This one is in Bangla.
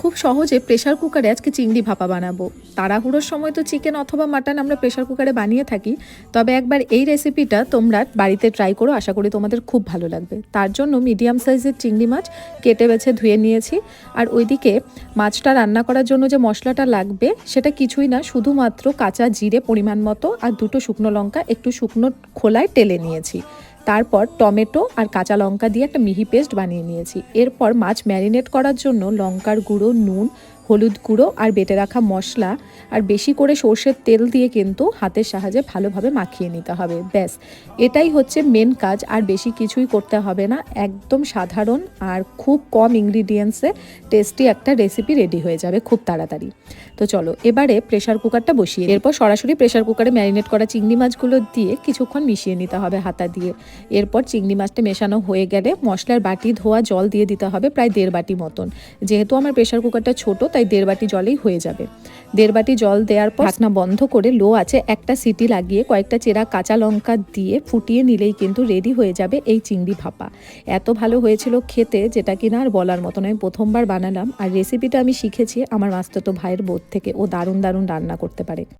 খুব সহজে প্রেশার কুকারে আজকে চিংড়ি ভাপা বানাবো। তাড়াহুড়োর সময় তো চিকেন অথবা মাটন আমরা প্রেশার কুকারে বানিয়ে থাকি। তবে একবার এই রেসিপিটা তোমরা বাড়িতে ট্রাই করো, আশা করি তোমাদের খুব ভালো লাগবে। তার জন্য মিডিয়াম সাইজের চিংড়ি মাছ কেটে বেছে ধুয়ে নিয়েছি। আর ওইদিকে মাছটা রান্না করার জন্য যে মশলাটা লাগবে, সেটা কিছুই না, শুধুমাত্র কাঁচা জিরে পরিমাণ মতো আর দুটো শুকনো লঙ্কা একটু শুকনো খোলায় টেলে নিয়েছি। তারপর টমেটো আর কাঁচা লঙ্কা দিয়ে একটা মিহি পেস্ট বানিয়ে নিয়েছি। এরপর মাছ ম্যারিনেট করার জন্য লঙ্কার গুঁড়ো, নুন হলুদ গুঁড়ো আর বেটে রাখা মশলা আর বেশি করে সর্ষের তেল দিয়ে কিন্তু হাতের সাহায্যে ভালোভাবে মাখিয়ে নিতে হবে। ব্যাস, এটাই হচ্ছে মেন কাজ আর বেশি কিছুই করতে হবে না। একদম সাধারণ আর খুব কম ইনগ্রিডিয়েন্টসে টেস্টি একটা রেসিপি রেডি হয়ে যাবে খুব তাড়াতাড়ি। তো চলো, এবারে প্রেশার কুকারটা বসিয়ে এরপর সরাসরি প্রেশার কুকারে ম্যারিনেট করা চিংড়ি মাছগুলো দিয়ে কিছুক্ষণ মিশিয়ে নিতে হবে হাতা দিয়ে। এরপর চিংড়ি মাছটা মেশানো হয়ে গেলে মশলার বাটি ধোয়া জল দিয়ে দিতে হবে প্রায় দেড় বাটি মতন। যেহেতু আমার প্রেশার কুকারটা ছোট দেড় বাটি জলেই হয়ে যাবে। দেড় বাটি জল দেওয়ার পর ঢাকনা বন্ধ করে লো আছে একটা সিটি লাগিয়ে কয়েকটা চেরা কাঁচা লঙ্কা দিয়ে ফুটিয়ে নিলেই কিন্তু রেডি হয়ে যাবে এই চিংড়ি ভাপা। এত ভালো হয়েছিল খেতে যেটা কিনা আর বলার মতন আমি প্রথমবার বানালাম আর রেসিপিটা আমি শিখেছি। আমার মাস্তত ভাইয়ের বোধ থেকে। ও দারুণ দারুণ রান্না করতে পারে।